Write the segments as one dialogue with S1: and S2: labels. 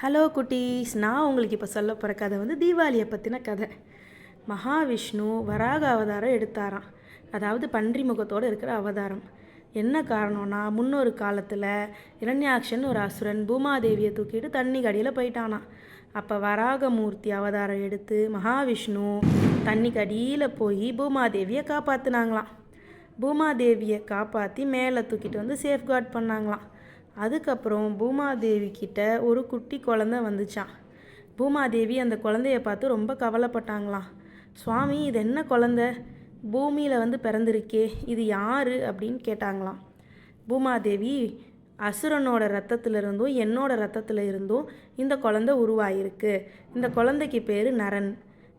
S1: Hello குட்டீஸ். நான் உங்களுக்கு இப்போ சொல்ல போகிற கதை வந்து தீபாவளியை பற்றின கதை. மகாவிஷ்ணு வராக அவதாரம் எடுத்தாராம். அதாவது பன்றி முகத்தோடு இருக்கிற அவதாரம். என்ன காரணம்னா முன்னொரு காலத்தில் இரண்யாக்ஷன் ஒரு அசுரன் பூமாதேவியை தூக்கிட்டு தண்ணி கடியில் போயிட்டானான் அப்போ வராகமூர்த்தி அவதாரம் எடுத்து மகாவிஷ்ணு தண்ணி கடியில் போய் பூமாதேவியை காப்பாற்றினாங்களாம் பூமாதேவியை காப்பாற்றி மேலே தூக்கிட்டு வந்து சேஃப்கார்ட் பண்ணாங்களாம். அதுக்கப்புறம் பூமாதேவி கிட்ட ஒரு குட்டி குழந்த வந்துச்சான் பூமாதேவி அந்த குழந்தைய பார்த்து ரொம்ப கவலைப்பட்டாங்களாம். சுவாமி இது என்ன குழந்த? பூமியில் வந்து பிறந்திருக்கே இது யாரு? அப்படின்னு கேட்டாங்களாம். பூமாதேவி அசுரனோட ரத்தத்திலிருந்தும் என்னோட ரத்தத்தில் இருந்தும் இந்த குழந்தை உருவாயிருக்கு. இந்த குழந்தைக்கு பேர் நரன்.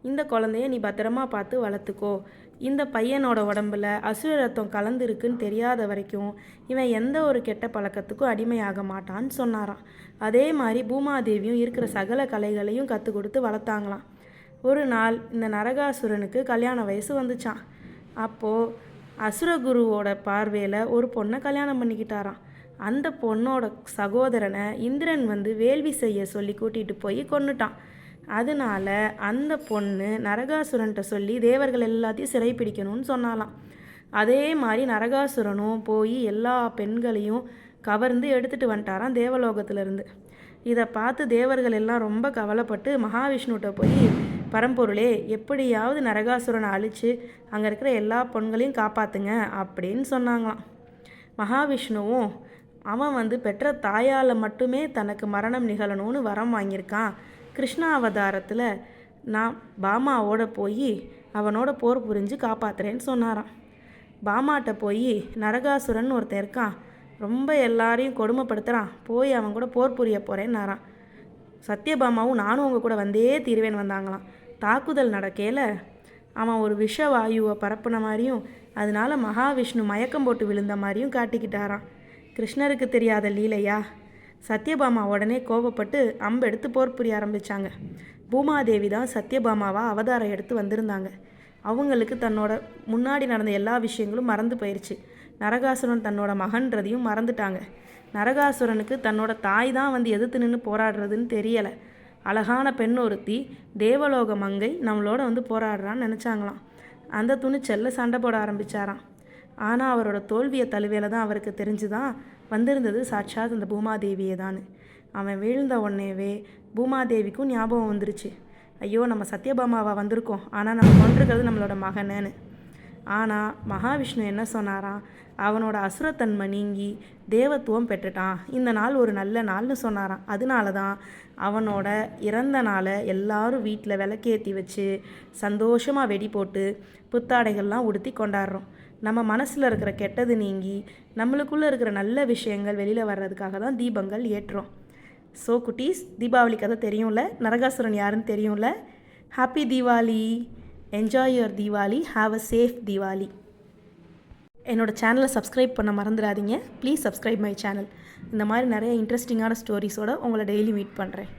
S1: இந்த குழந்தைய நீ பத்திரமா பார்த்து வளர்த்துக்கோ. இந்த பையனோட உடம்புல அசுர ரத்தம் கலந்துருக்குன்னு தெரியாத வரைக்கும் இவன் எந்த ஒரு கெட்ட பழக்கத்துக்கும் அடிமையாக மாட்டான்னு சொன்னாராம். அதே மாதிரி பூமாதேவியும் இருக்கிற சகல கலைகளையும் கற்றுக் கொடுத்து வளர்த்தாங்களாம். ஒரு நாள் இந்த நரகாசுரனுக்கு கல்யாண வயசு வந்துச்சான் அப்போது அசுரகுருவோட பார்வையில் ஒரு பொண்ணை கல்யாணம் பண்ணிக்கிட்டாராம். அந்த பொண்ணோட சகோதரனை இந்திரன் வந்து வேள்வி செய்ய சொல்லி கூட்டிகிட்டு போய் கொண்டுட்டான் அதனால அந்த பொண்ணு நரகாசுரன்ட்ட சொல்லி தேவர்கள் எல்லாத்தையும் சிறைப்பிடிக்கணும்னு சொன்னாலாம் அதே மாதிரி நரகாசுரனும் போய் எல்லா பெண்களையும் கவர்ந்து எடுத்துகிட்டு வந்துட்டாராம் தேவலோகத்திலேருந்து. இதை பார்த்து தேவர்கள் எல்லாம் ரொம்ப கவலைப்பட்டு மகாவிஷ்ணுகிட்ட போய் பரம்பொருளே எப்படியாவது நரகாசுரனை அழித்து அங்கே இருக்கிற எல்லா பெண்களையும் காப்பாற்றுங்க அப்படின்னு சொன்னாங்களாம். மகாவிஷ்ணுவும் அவன் வந்து பெற்ற தாயால் மட்டுமே தனக்கு மரணம் நிகழணும்னு வரம் வாங்கியிருக்கான். கிருஷ்ணா அவதாரத்தில் நான் பாமாவோட போய் அவனோட போர் புரிஞ்சு காப்பாத்துறேன்னு சொன்னாராம். பாமாட்ட போய் நரகாசுரன் ஒருத்தன் இருக்கான். ரொம்ப எல்லாரையும் கொடுமைப்படுத்துகிறான் போய் அவன் கூட போர் புரிய போகிறேன்னாரான் சத்யபாமாவும் நானும் உங்கள் கூட வந்தே தீர்வேன் வந்தாங்களாம். தாக்குதல் நடக்கையில் அவன் ஒரு விஷ வாயுவை பரப்புன மாதிரியும் அதனால மகாவிஷ்ணு மயக்கம் போட்டு விழுந்த மாதிரியும் காட்டிக்கிட்டாராம். கிருஷ்ணருக்கு தெரியாத லீலையா? சத்யபாமா உடனே கோபப்பட்டு அம்பெடுத்து போர் புரிய ஆரம்பித்தாங்க பூமாதேவி தான் சத்யபாமாவா அவதாரம் எடுத்து வந்திருந்தாங்க. அவங்களுக்கு தன்னோட முன்னாடி நடந்த எல்லா விஷயங்களும் மறந்து போயிடுச்சு நரகாசுரன் தன்னோட மகன்றதையும் மறந்துட்டாங்க. நரகாசுரனுக்கு தன்னோட தாய் தான் வந்து எதிர்த்து நின்று போராடுறதுன்னு தெரியலை. அழகான பெண் ஒருத்தி தேவலோக மங்கை நம்மளோட வந்து போராடுறான்னு நினச்சாங்களாம். அந்த துணிச்சலில் சண்டை போட ஆரம்பித்தாராம் ஆனால் அவரோட தோல்வியை தழுவையில் தான் அவருக்கு தெரிஞ்சுதான் வந்திருந்தது சாட்சாத் அந்த பூமாதேவியே தான். அவன் வீழ்ந்த உடனேவே பூமாதேவிக்கும் ஞாபகம் வந்துருச்சு. ஐயோ நம்ம சத்யபாமாவா வந்திருக்கோம். ஆனால் நம்ம கொண்டிருக்கிறது நம்மளோட மகனேன்னு ஆனால் மகாவிஷ்ணு என்ன சொன்னாராம் அவனோட அசுரத்தன்மை நீங்கி தேவத்துவம் பெற்றுட்டான். இந்த நாள் ஒரு நல்ல நாள்னு சொன்னாராம். அதனால தான் அவனோட இறந்த நாளை எல்லாரும் வீட்டில் விளக்கேற்றி வச்சு சந்தோஷமாக வெடி போட்டு புத்தாடைகள்லாம் உடுத்தி கொண்டாடுறோம். நம்ம மனசில் இருக்கிற கெட்டது நீங்கி நம்மளுக்குள்ளே இருக்கிற நல்ல விஷயங்கள் வெளியில் வர்றதுக்காக தான் தீபங்கள் ஏற்றுறோம். ஸோ குட்டீஸ் தீபாவளி கதை தெரியும்ல? நரகாசுரன் யாருன்னு தெரியும்ல? Happy Deepavali enjoy your Deepavali have a safe Deepavali என்னோட சேனலை சப்ஸ்கிரைப் பண்ண மறந்துடாதீங்க. ப்ளீஸ் சப்ஸ்கிரைப் மை சேனல் இந்த மாதிரி நிறைய இன்ட்ரெஸ்டிங்கான ஸ்டோரிஸோடு உங்களை டெய்லி மீட் பண்ணுறேன்